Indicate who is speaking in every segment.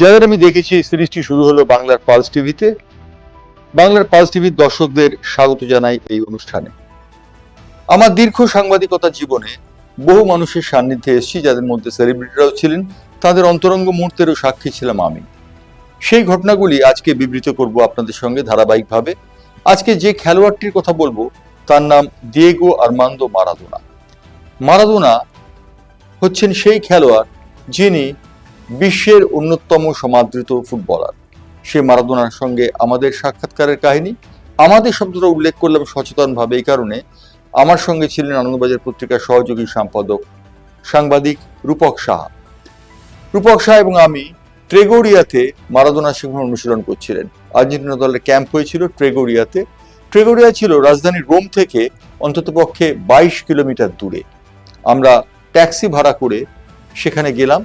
Speaker 1: যাদের আমি দেখেছি সিরিজটি শুরু হলো বাংলার পালস টিভিতে বাংলার পালস টিভির দর্শকদের স্বাগত জানাই এই অনুষ্ঠানে। আমার দীর্ঘ সাংবাদিকতা জীবনে বহু মানুষের সান্নিধ্যে এসেছি যাদের মধ্যে সেলিব্রিটিরাও ছিলেন, তাদের অন্তরঙ্গ মুহূর্তেরও সাক্ষী ছিলাম আমি। সেই ঘটনাগুলি আজকে বিবৃত করব আপনাদের সঙ্গে ধারাবাহিকভাবে। আজকে যে খেলোয়াড়টির কথা বলব, তার নাম দিয়েগো আরমান্দো মারাদোনা মারাদোনা হচ্ছেন সেই খেলোয়াড় যিনি বিশ্বের অন্যতম সমাদৃত ফুটবলার। সে মারাদোনার সঙ্গে আমাদের সাক্ষাৎকারের কাহিনী। আমাদের শব্দটা উল্লেখ করলাম সচেতনভাবে এই কারণে। আমার সঙ্গে ছিলেন আনন্দবাজার পত্রিকার সহযোগী সম্পাদক সাংবাদিক রূপক সাহা। রূপক সাহা এবং আমি ট্রেগোরিয়াতে মারাদোনা সেখানে অনুশীলন করছিলেন। আর্জেন্টিনা দলের ক্যাম্প হয়েছিল ট্রেগোরিয়াতে। ট্রেগোরিয়া ছিল রাজধানী রোম থেকে অন্ততপক্ষে বাইশ কিলোমিটার দূরে। আমরা ট্যাক্সি ভাড়া করে সেখানে গেলাম।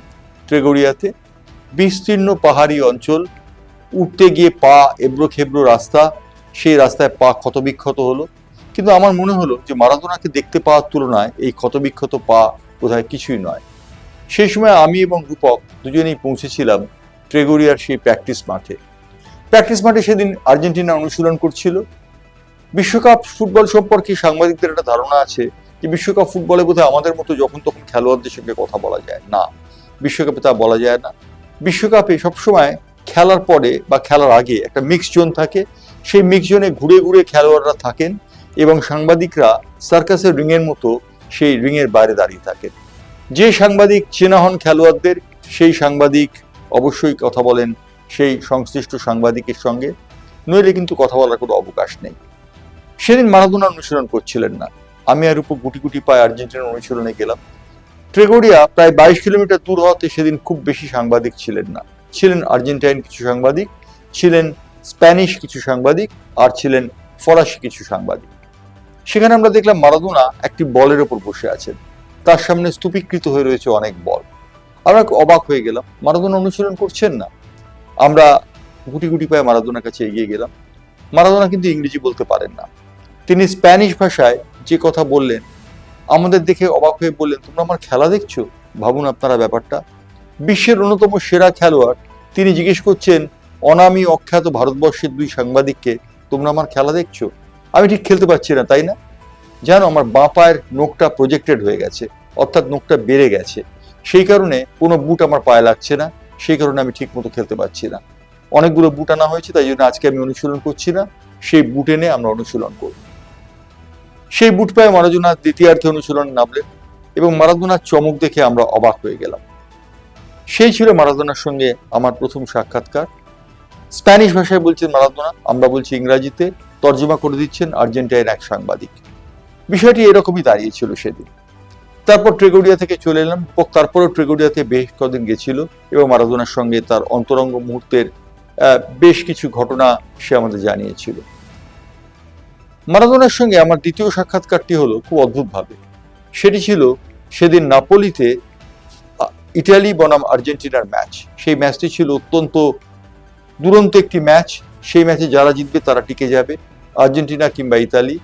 Speaker 1: ট্রেগোরিয়াতে বিস্তীর্ণ পাহাড়ি অঞ্চল, উঠতে গিয়ে পা এবড়ো খেবড়ো রাস্তা, সেই রাস্তায় পা ক্ষতবিক্ষত হলো। কিন্তু আমার মনে হলো যে মারাদোনাকে দেখতে পাওয়ার তুলনায় এই ক্ষতবিক্ষত পা বোধহয় কিছুই নয়। সেই সময় আমি এবং রূপক দুজনেই পৌঁছেছিলাম ট্রেগোরিয়ার সেই প্র্যাকটিস মাঠে। প্র্যাকটিস মাঠে সেদিন আর্জেন্টিনা অনুশীলন করছিল। বিশ্বকাপ ফুটবল সম্পর্কে সাংবাদিকদের একটা ধারণা আছে যে বিশ্বকাপ ফুটবলে বোধহয় আমাদের মতো যখন তখন খেলোয়াড়দের সঙ্গে কথা বলা যায়। না বিশ্বকাপে তা বলা যায় না। বিশ্বকাপে সবসময় খেলার পরে বা খেলার আগে একটা মিক্স জোন থাকে। সেই মিক্স জোনে ঘুরে ঘুরে খেলোয়াড়রা থাকেন এবং সাংবাদিকরা সার্কাসের রিংয়ের মতো সেই রিংয়ের বাইরে দাঁড়িয়ে থাকেন। যে সাংবাদিক চেনা হন খেলোয়াড়দের, সেই সাংবাদিক অবশ্যই কথা বলেন সেই সংশ্লিষ্ট সাংবাদিকের সঙ্গে। নইলে কিন্তু কথা বলার কোনো অবকাশ নেই। সেদিন মারাদোনা অনুশীলন করছিলেন না। আমি আর উপর গুটি গুটি পায়ে আর্জেন্টিনার অনুশীলনে গেলাম। ট্রেগোরিয়া প্রায় বাইশ কিলোমিটার দূর হওয়াতে সেদিন খুব বেশি সাংবাদিক ছিলেন না। ছিলেন আর্জেন্টাইন কিছু সাংবাদিক, ছিলেন স্প্যানিশ কিছু সাংবাদিক, আর ছিলেন ফরাসি কিছু সাংবাদিক। সেখানে আমরা দেখলাম মারাদোনা একটি বলের ওপর বসে আছেন। তার সামনে স্তূপীকৃত হয়ে রয়েছে অনেক বল। আমরা অবাক হয়ে গেলাম, মারাদোনা অনুশীলন করছেন না। আমরা গুটি গুটি পায়ে মারাদোনার কাছে এগিয়ে গেলাম। মারাদোনা কিন্তু ইংরেজি বলতে পারেন না। তিনি স্প্যানিশ ভাষায় যে কথা বললেন আমাদের দেখে অবাক হয়ে বললেন, তোমরা আমার খেলা দেখছ? ভাবুন আপনারা ব্যাপারটা। বিশ্বের অন্যতম সেরা খেলোয়াড়, তিনি জিজ্ঞেস করছেন, অনামী অখ্যাত ভারতবর্ষের দুই সাংবাদিককে তোমরা আমার খেলা দেখছ? আমি ঠিক খেলতে পারছি না, তাই না? জানো, আমার বাঁ পায়ের নোকটা প্রজেক্টেড হয়ে গেছে, অর্থাৎ নোকটা বেড়ে গেছে। সেই কারণে কোনো বুট আমার পায়ে লাগছে না, সেই কারণে আমি ঠিক মতো খেলতে পারছি না। অনেকগুলো বুট আনা হয়েছে, তাই জন্য আজকে আমি অনুশীলন করছি না। সেই বুট এনে আমরা অনুশীলন করব। সেই বুট পায়ে মারাদোনা দ্বিতীয়ার্ধে অনুশীলন নামলেন এবং মারাদোনার চমক দেখে আমরা অবাক হয়ে গেলাম। সেই ছিল মারাদোনার সঙ্গে আমার প্রথম সাক্ষাৎকার। স্প্যানিশ ভাষায় বলছেন মারাদোনা আমরা বলছি ইংরাজিতে, তর্জমা করে দিচ্ছেন আর্জেন্টাইন এক সাংবাদিক। বিষয়টি এরকমই দাঁড়িয়েছিল সেদিন। তারপর ট্রেগোডিয়া থেকে চলে এলাম। তারপরও ট্রেগোডিয়াতে বেশ কদিন গেছিল এবং মারাদোনার সঙ্গে তার অন্তরঙ্গ মুহূর্তের বেশ কিছু ঘটনা সে আমাদের জানিয়েছিল। মারাদোনার সঙ্গে আমার দ্বিতীয় সাক্ষাৎকারটি হলো খুব অদ্ভুতভাবে। সেটি ছিল সেদিন নাপোলিতে ইটালি বনাম আর্জেন্টিনার ম্যাচ। সেই ম্যাচটি ছিল অত্যন্ত দুরন্ত একটি ম্যাচ। সেই ম্যাচে যারা জিতবে তারা টিকে যাবে, আর্জেন্টিনা কিংবা ইতালি।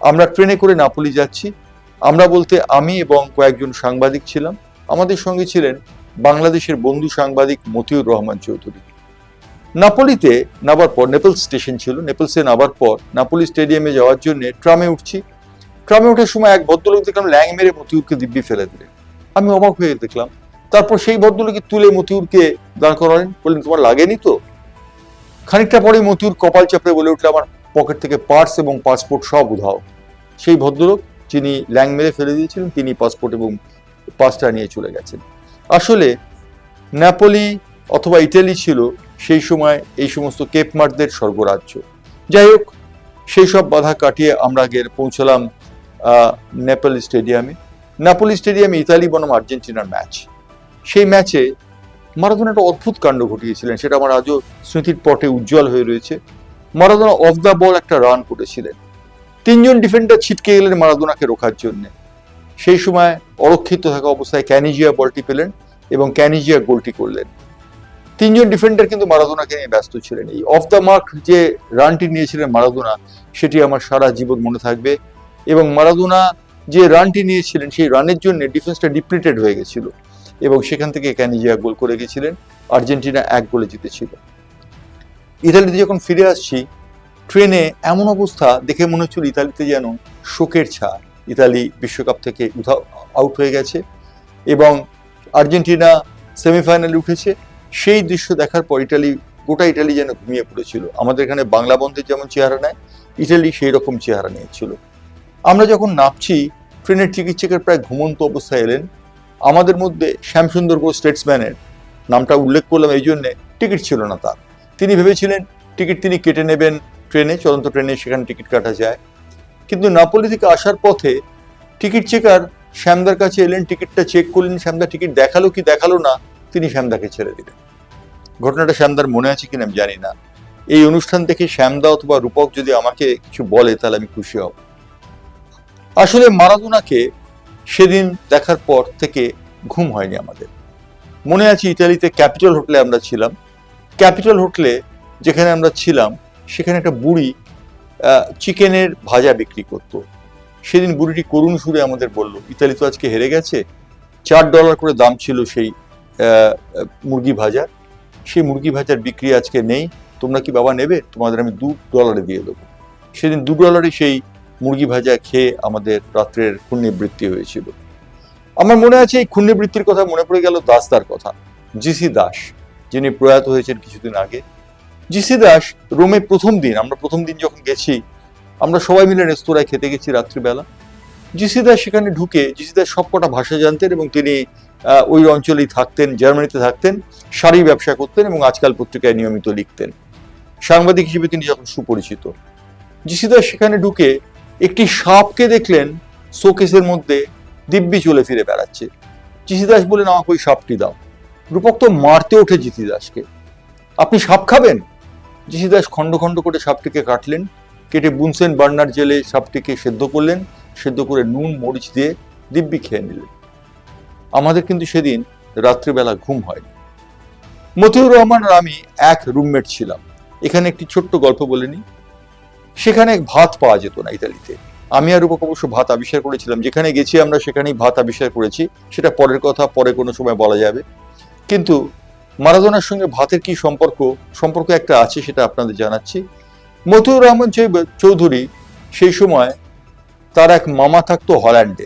Speaker 1: আমরা ট্রেনে করে নাপোলি যাচ্ছি। আমরা বলতে আমি এবং কয়েকজন সাংবাদিক ছিলাম। আমাদের সঙ্গে ছিলেন বাংলাদেশের বন্ধু সাংবাদিক মতিউর রহমান চৌধুরী। নাপোলিতে নামার পর নেপলস স্টেশন ছিল, নেপলসে নামার পর নাপোলি স্টেডিয়ামে যাওয়ার জন্য ট্রামে উঠছি। ট্রামে ওঠার সময় এক ভদ্রলোক দেখলাম ল্যাং মেরে মতিউরকে দিব্যি ফেলে দিলেন। আমি অবাক হয়ে দেখলাম, তারপর সেই ভদ্রলোকে তুলে মতিউরকে দাঁড় করালেন, বললেন, তোমার লাগেনি তো? খানিকটা পরে মতিউর কপাল চাপড়ে বলে উঠলে, আমার পকেট থেকে পার্স এবং পাসপোর্ট সব উধাও। সেই ভদ্রলোক, যিনি ল্যাং মেরে ফেলে দিয়েছিলেন, তিনি পাসপোর্ট এবং পাসটা নিয়ে চলে গেছেন। আসলে, নেপোলি অথবা ইটালি ছিল সেই সময় এই সমস্ত কেপমার্টদের স্বর্গরাজ্য। যাই হোক, সেই সব বাধা কাটিয়ে আমরা গিয়ে পৌঁছলাম নেপোলি স্টেডিয়ামে। নেপোলি স্টেডিয়ামে ইতালি বনাম আর্জেন্টিনার ম্যাচ। সেই ম্যাচে মারাদোনা একটা অদ্ভুত কাণ্ড ঘটিয়েছিলেন, সেটা আমার আজও স্মৃতির পটে উজ্জ্বল হয়ে রয়েছে। মারাদোনা অফ দ্য বল একটা রান করেছিলেন। তিনজন ডিফেন্ডার ছিটকে গেলেন মারাদোনাকে রোখার জন্য। সেই সময় অরক্ষিত থাকা অবস্থায় ক্যানিজিয়া বলটি পেলেন এবং ক্যানিজিয়া গোলটি করলেন। তিনজন ডিফেন্ডার কিন্তু মারাদোনাকে নিয়ে ব্যস্ত ছিলেন। এই অফ দ্য মার্ক যে রানটি নিয়েছিলেন মারাদোনা, সেটি আমার সারা জীবন মনে থাকবে। এবং মারাদোনা যে রানটি নিয়েছিলেন, সেই রানের জন্য ডিফেন্সটা ডিপ্লিটেড হয়ে গেছিল। এবং সেখান থেকে ক্যানিজিয়া গোল করে গেছিলেন। আর্জেন্টিনা এক গোলে জিতেছিল। ইতালিতে যখন ফিরে আসছি, ট্রেনে এমন অবস্থা দেখে মনে হচ্ছিল ইতালিতে যেন শোকের ছা ইতালি বিশ্বকাপ থেকে উধাও, আউট হয়ে গেছে এবং আর্জেন্টিনা সেমিফাইনালে উঠেছে। সেই দৃশ্য দেখার পর ইটালি, গোটা ইটালি যেন ঘুমিয়ে পড়েছিল। আমাদের এখানে বাংলা বন্ধের যেমন চেহারা নেয়, ইটালি সেই রকম চেহারা নিয়েছিল। আমরা যখন নামছি, ট্রেনের চিকিৎসকের প্রায় ঘুমন্ত অবস্থায় এলেন। আমাদের মধ্যে শ্যামসুন্দর ঘোষ, স্টেটসম্যানের, নামটা উল্লেখ করলাম এই জন্যে, টিকিট ছিল না তার। তিনি ভেবেছিলেন, টিকিট তিনি কেটে নেবেন ট্রেনে, চলন্ত ট্রেনে সেখানে টিকিট কাটা যায়। কিন্তু নাপোলি থেকে আসার পথে টিকিট চেকার শ্যামদার কাছে এলেন, টিকিটটা চেক করলেন, শ্যামদা টিকিট দেখাল কি দেখাল না তিনি শ্যামদাকে ছেড়ে দিলেন। ঘটনাটা শ্যামদার মনে আছে কিনা আমি জানি না। এই অনুষ্ঠান থেকে শ্যামদা অথবা রূপক যদি আমাকে কিছু বলে, তাহলে আমি খুশি হব। আসলে মারাদোনাকে সেদিন দেখার পর থেকে ঘুম হয়নি আমাদের। মনে আছে ইতালিতে ক্যাপিটাল হোটেলে আমরা ছিলাম। ক্যাপিটাল হোটেলে যেখানে আমরা ছিলাম, সেখানে একটা বুড়ি চিকেনের ভাজা বিক্রি করত। সেদিন বুড়িটি করুণ সুরে আমাদের বলল, ইতালি তো আজকে হেরে গেছে। চার ডলার করে দাম ছিল সেই মুরগি ভাজার সেই মুরগি ভাজার বিক্রি আজকে নেই। তোমরা কি বাবা নেবে? তোমাদের আমি দু ডলারে দিয়ে দেবো। সেদিন দু ডলারে সেই মুরগি ভাজা খেয়ে আমাদের রাত্রের পুণ্যবৃত্তি হয়েছিল। আমার মনে আছে এই পুণ্যবৃত্তির কথা মনে পড়ে গেল দাসদার কথা। জিসি দাস, যিনি প্রয়াত হয়েছেন কিছুদিন আগে। জিসি দাস রোমে প্রথম দিন, আমরা প্রথম দিন যখন গেছি, আমরা সবাই মিলে রেস্তোরাঁয় খেতে গেছি রাত্রিবেলা। জিসি দাস সেখানে ঢুকে, জিসি দাস সবকটা ভাষা জানতেন এবং তিনি ওই অঞ্চলেই থাকতেন, জার্মানিতে থাকতেন, শাড়ি ব্যবসা করতেন এবং আজকাল পত্রিকায় নিয়মিত লিখতেন। সাংবাদিক হিসেবে তিনি যখন সুপরিচিত জিসিদাস সেখানে ঢুকে একটি সাপকে দেখলেন, শোকেসের মধ্যে দিব্যি চলে ফিরে বেড়াচ্ছে। জিসি দাস বললেন, আমাকে ওই সাপটি দাও। রূপক তো মারতে ওঠে জিসিদাসকে আপনি সাপ খাবেন? জিসি দাস খণ্ড খণ্ড করে সাপটিকে কাটলেন, কেটে বুনসেন বার্নার জেলে সাপটিকে সেদ্ধ করলেন, সেদ্ধ করে নুন, মরিচ দিয়ে দিব্যি খেয়ে নিলেন। আমাদের কিন্তু সেদিন রাত্রিবেলা ঘুম হয়নি। মতিউর রহমান আর আমি এক রুমমেট ছিলাম। এখানে একটি ছোট্ট গল্প বলে নিই। সেখানে ভাত পাওয়া যেত না ইতালিতে। আমি আর রূপক অবশ্য ভাত আবিষ্কার করেছিলাম। যেখানে গেছি আমরা সেখানেই ভাত আবিষ্কার করেছি। সেটা পরের কথা, পরে কোনো সময় বলা যাবে। কিন্তু মারাদোনার সঙ্গে ভাতের কি সম্পর্ক সম্পর্ক একটা আছে সেটা আপনাদের জানাচ্ছি। মতিউর রহমান চৌধুরী, সেই সময় তার এক মামা থাকতো হল্যান্ডে।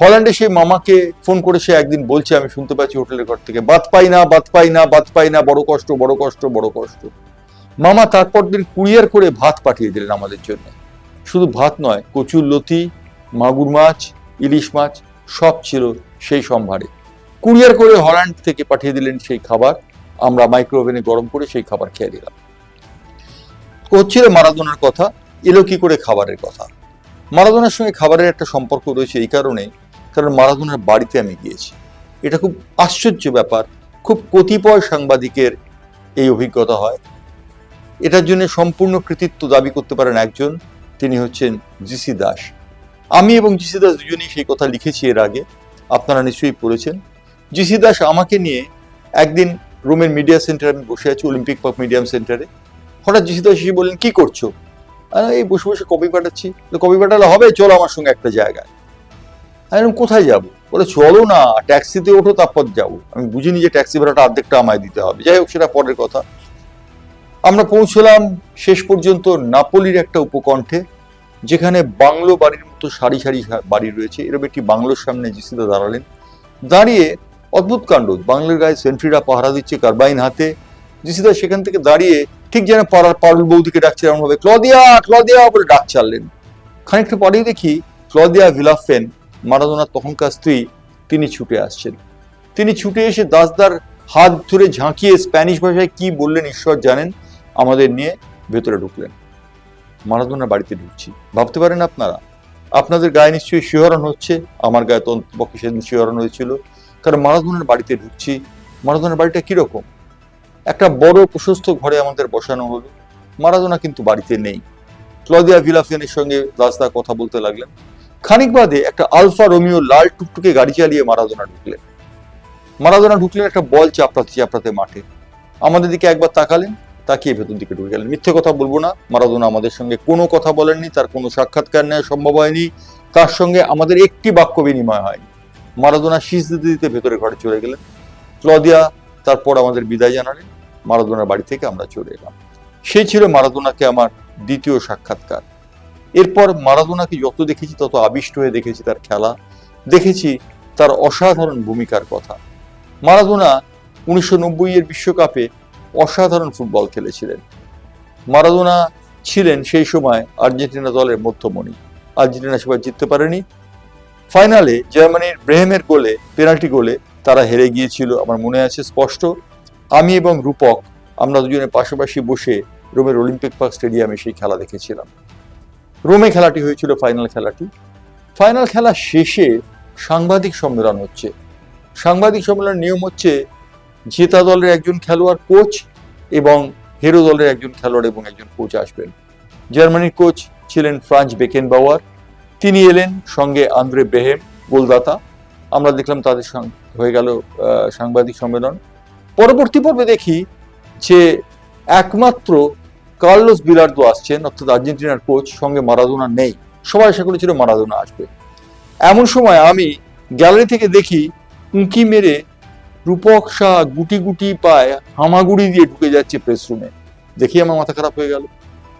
Speaker 1: হল্যান্ডে সেই মামাকে ফোন করে সে একদিন বলছে, আমি শুনতে পাচ্ছি হোটেলের ঘর থেকে। বাদ পাই না, বাদ পাই না, বাদ পাই না, বড় কষ্ট বড় কষ্ট বড় কষ্ট। মামা তারপর দিন কুরিয়ার করে ভাত পাঠিয়ে দিলেন আমাদের জন্য। শুধু ভাত নয়, কচুর লতি, মাগুর মাছ, ইলিশ মাছ, সব ছিল সেই সম্ভারে। কুরিয়ার করে হল্যান্ড থেকে পাঠিয়ে দিলেন সেই খাবার। আমরা মাইক্রোওভেনে গরম করে সেই খাবার খেয়ে দিলাম হচ্ছিল মারাদোনার কথা, এলো কি করে খাবারের কথা। মারাদোনার সঙ্গে খাবারের একটা সম্পর্ক রয়েছে এই কারণে কারণ মারাদোনার বাড়িতে আমি গিয়েছি। এটা খুব আশ্চর্য ব্যাপার। খুব কতিপয় সাংবাদিকের এই অভিজ্ঞতা হয়। এটার জন্য সম্পূর্ণ কৃতিত্ব দাবি করতে পারেন একজন, তিনি হচ্ছেন জিসি দাস। আমি এবং জিসি দাস দুজনেই সেই কথা লিখেছি এর আগে। আপনারা নিশ্চয়ই পড়েছেন। জিসি দাস আমাকে নিয়ে একদিন রোমের মিডিয়া সেন্টারে আমি বসে আছি, অলিম্পিক পার্ক মিডিয়াম সেন্টারে। হঠাৎ জিসি দাস এসে বললেন, কী করছ? এই বসে বসে কপি পাঠাচ্ছি। কপি পাঠালে হবে, চলো আমার সঙ্গে একটা জায়গায়। আমি কোথায় যাব? বলে, চলো না ট্যাক্সিতে ওঠো, তারপর যাব। আমি বুঝিনি যে ট্যাক্সি ভাড়াটা অর্ধেকটা আমায় দিতে হবে। যাই হোক, সেটা পরের কথা। আমরা পৌঁছলাম শেষ পর্যন্ত নাপোলির একটা উপকণ্ঠে, যেখানে বাংলো বাড়ির মতো সারি সারি বাড়ি রয়েছে। এরকম একটি বাংলোর সামনে জিসিদা দাঁড়ালেন। দাঁড়িয়ে অদ্ভুত কাণ্ড, বাংলার গায়ে সেন্ট্রিরা পাহারা দিচ্ছে কারবাইন হাতে। জিসিদা সেখান থেকে দাঁড়িয়ে ঠিক যেন পাড়ার পারুল বৌদিকে ডাকছে এমন ভাবে ক্লদিয়া ক্লদিয়া, বলে ডাক চাললেন খানিকটা পরেই দেখি ক্লদিয়া ভিলাফেন মারাদোনার তখনকার স্ত্রী তিনি ছুটে আসছেন। তিনি ছুটে এসে দাসদার হাত ধরে ঝাঁকিয়ে স্প্যানিশ ভাষায় কি বললেন ঈশ্বর জানেন? আমাদের নিয়ে ভেতরে ঢুকলেন। মারাদোনার বাড়িতে ঢুকছি। ভাবতে পারেন আপনারা? আপনাদের গায়ে নিশ্চয়ই শিহরণ হচ্ছে। আমার গায়ে তো অন্তপক্ষে সেদিন শিহরণ হয়েছিল। কারণ মারাদোনার বাড়িতে ঢুকছি। মারাদোনার বাড়িটা কীরকম? একটা বড় প্রশস্ত ঘরে আমাদের বসানো হলো। মারাদোনা কিন্তু বাড়িতে নেই। ক্লদিয়া ভিলাফিয়ানের সঙ্গে দাসদা কথা বলতে লাগলেন। খানিক বাদে একটা আলফা রোমিও লাল টুকটুকে গাড়ি চালিয়ে মারাদোনা ঢুকলেন। মারাদোনা ঢুকলেন একটা বল চাপড়াতে চাপড়াতে মাঠে। আমাদের দিকে একবার তাকালেন, তাকিয়ে ভেতর দিকে ঢুকে গেলেন। মিথ্যে কথা বলব না, মারাদোনা আমাদের সঙ্গে কোনো কথা বলেননি, তার কোনো সাক্ষাৎকার নেওয়া সম্ভব হয়নি, তার সঙ্গে আমাদের একটি বাক্য বিনিময় হয়নি। মারাদোনা শীষ দিতে দিতে ভেতরে ঘরে চলে গেলেন। ক্লদিয়া তারপর আমাদের বিদায় জানালেন। মারাদোনার বাড়ি থেকে আমরা চলে এলাম। সেই ছিল মারাদোনাকে আমার দ্বিতীয় সাক্ষাৎকার। এরপর মারাদোনাকে যত দেখেছি, তত আবিষ্ট হয়ে দেখেছি তার খেলা। দেখেছি তার অসাধারণ ভূমিকার কথা। মারাদোনা উনিশশো নব্বই এর বিশ্বকাপে অসাধারণ ফুটবল খেলেছিলেন। মারাদোনা ছিলেন সেই সময় আর্জেন্টিনা দলের মধ্যমণি। আর্জেন্টিনা সেবার জিততে পারেনি। ফাইনালে জার্মানির ব্রেহেমের গোলে, পেনাল্টি গোলে তারা হেরে গিয়েছিল, আমার মনে আছে স্পষ্ট। আমি এবং রূপক আমরা দুজনে পাশাপাশি বসে রোমের অলিম্পিক পার্ক স্টেডিয়ামে সেই খেলা দেখেছিলাম। রোমে খেলাটি হয়েছিল ফাইনাল খেলাটি। ফাইনাল খেলা শেষে সাংবাদিক সম্মেলন হচ্ছে। সাংবাদিক সম্মেলনের নিয়ম হচ্ছে, জেতা দলের একজন খেলোয়াড় কোচ এবং হেরো দলের একজন খেলোয়াড় এবং একজন কোচ আসবেন। জার্মানির কোচ ছিলেন ফ্রান্স বেকেন বাওয়ার তিনি এলেন সঙ্গে আন্দ্রে বেহেম গোলদাতা। আমরা দেখলাম তাদের হয়ে গেল সাংবাদিক সম্মেলন। পরবর্তী পর্বে দেখি যে একমাত্র কার্লোস বিলার্দো আসছেন, অর্থাৎ আর্জেন্টিনার কোচ, সঙ্গে মারাদোনা নেই। সবাই আশা করেছিল মারাদোনা আসবে। এমন সময় আমি গ্যালারি থেকে দেখি উঁকি মেরে রূপক শাহ গুটি গুটি পায় হামাগুড়ি দিয়ে ঢুকে যাচ্ছে প্রেস রুমে দেখি আমার মাথা খারাপ হয়ে গেল।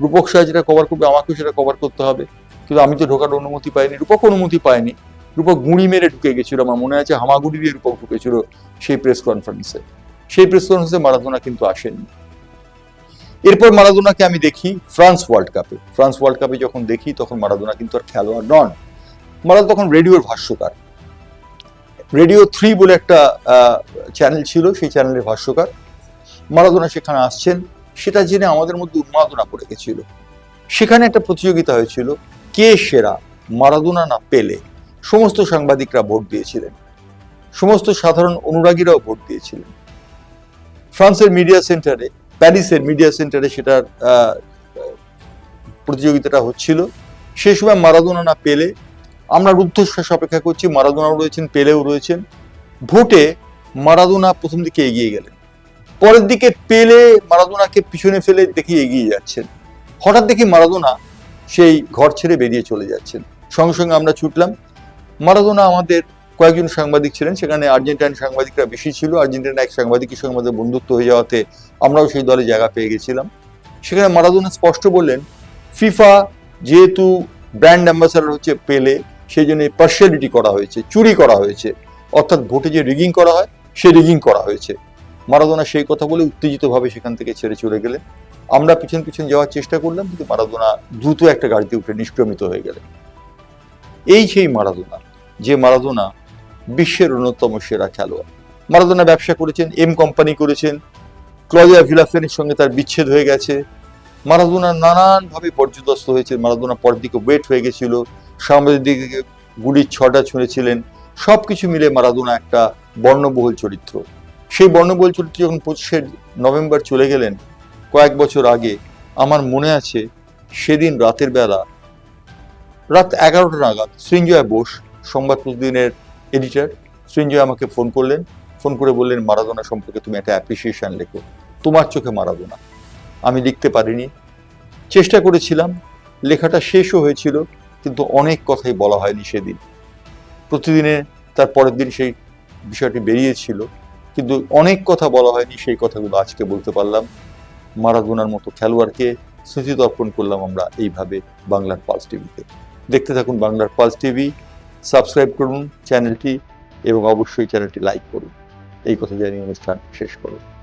Speaker 1: রূপক শাহ যেটা কভার করবে, আমাকেও সেটা কভার করতে হবে। কিন্তু আমি তো ঢোকার অনুমতি পাইনি, রূপক অনুমতি পাইনি রূপক গুঁড়ি মেরে ঢুকে গেছিল, আমার মনে আছে হামাগুড়ি দিয়ে রূপক ঢুকেছিল সেই প্রেস কনফারেন্সে সেই প্রেস কনফারেন্সে মারাদোনা কিন্তু আসেননি এরপর মারাদোনাকে আমি দেখি ফ্রান্স ওয়ার্ল্ড কাপে। ফ্রান্স ওয়ার্ল্ড কাপে যখন দেখি, তখন মারাদোনা কিন্তু আর খেলোয়াড় নন। মারাদোনা তখন রেডিওর ভাষ্যকার। রেডিও থ্রি বলে একটা চ্যানেল ছিল, সেই চ্যানেলের ভাষ্যকার। মারাদোনা সেখানে আসছেন। সেটা জেনে আমাদের মধ্যে উন্মাদনা পড়ে গেছিল। সেখানে একটা প্রতিযোগিতা হয়েছিল, কে সেরা, মারাদোনা না পেলে? সমস্ত সাংবাদিকরা ভোট দিয়েছিলেন। সমস্ত সাধারণ অনুরাগীরাও ভোট দিয়েছিলেন। ফ্রান্সের মিডিয়া সেন্টারে প্যারিসের মিডিয়া সেন্টারে সেটার প্রতিযোগিতাটা হচ্ছিল। সেই সময় মারাদোনা না পেলে, আমরা রুদ্ধশ্বাস অপেক্ষা করছি, মারাদোনাও রয়েছেন, পেলেও রয়েছেন। ভোটে মারাদোনা প্রথম দিকে এগিয়ে গেলেন। পরের দিকে পেলে মারাদোনাকে পিছনে ফেলে দেখি এগিয়ে যাচ্ছেন। হঠাৎ দেখি মারাদোনা সেই ঘর ছেড়ে বেরিয়ে চলে যাচ্ছেন। সঙ্গে সঙ্গে আমরা ছুটলাম। মারাদোনা আমাদের কয়েকজন সাংবাদিক ছিলেন, সেখানে আর্জেন্টাইন সাংবাদিকরা বেশি ছিল। আর্জেন্টিনার এক সাংবাদিকের সঙ্গে আমাদের বন্ধুত্ব হয়ে যাওয়াতে আমরাও সেই দলে জায়গা পেয়ে গেছিলাম। সেখানে মারাদোনা স্পষ্ট বললেন, ফিফা যেহেতু ব্র্যান্ড অ্যাম্বাসাডার হচ্ছে পেলে, সেই জন্য পার্সিয়ালিটি করা হয়েছে, চুরি করা হয়েছে। অর্থাৎ ভোটে যে রিগিং করা হয় সে রিগিং করা হয়েছে। মারাদোনা সেই কথা বলে উত্তেজিতভাবে সেখান থেকে ছেড়ে চলে গেলেন। আমরা পিছন পিছন যাওয়ার চেষ্টা করলাম, কিন্তু মারাদোনা দ্রুত একটা গাড়িতে উঠে নিষ্ক্রমিত হয়ে গেলেন। এই সেই মারাদোনা, যে মারাদোনা বিশ্বের অন্যতম সেরা খেলোয়াড়। মারাদোনা ব্যবসা করেছেন, এম কোম্পানি করেছেন, ক্লদিয়া ভিলাফেনের সঙ্গে তার বিচ্ছেদ হয়ে গেছে। মারাদোনা নানানভাবে পর্যদস্ত হয়েছে। মারাদোনা পরের দিকে ওয়েট হয়ে গেছিল, সামনের দিকে গুলির ছটা ছুঁড়েছিলেন। সব কিছু মিলে মারাদোনা একটা বর্ণবহুল চরিত্র। সেই বর্ণবহুল চরিত্র যখন পঁচিশে নভেম্বর চলে গেলেন, কয়েক বছর আগে, আমার মনে আছে, সেদিন রাতের বেলা, রাত এগারোটা নাগাদ সৃঞ্জয় বোস, সংবাদ প্রতিদিনের এডিটর সৃঞ্জয় আমাকে ফোন করলেন। ফোন করে বললেন মারাদোনা সম্পর্কে তুমি একটা অ্যাপ্রিসিয়েশন লেখো। তোমার চোখে মারাদোনা আমি লিখতে পারিনি। চেষ্টা করেছিলাম, লেখাটা শেষও হয়েছিল, কিন্তু অনেক কথাই বলা হয়নি সেদিন। প্রতিদিনে তার পরের দিন সেই বিষয়টি বেরিয়েছিল, কিন্তু অনেক কথা বলা হয়নি, সেই কথাগুলো আজকে বলতে পারলাম। মারাদোনার মতো খেলোয়াড়কে স্মৃতি তর্পণ করলাম আমরা এইভাবে বাংলার পালস টিভিতে দেখতে থাকুন বাংলার পালস টিভি সাবস্ক্রাইব করুন চ্যানেলটি এবং অবশ্যই চ্যানেলটি লাইক করুন। এই কথা জানিয়ে অনুষ্ঠান শেষ করুন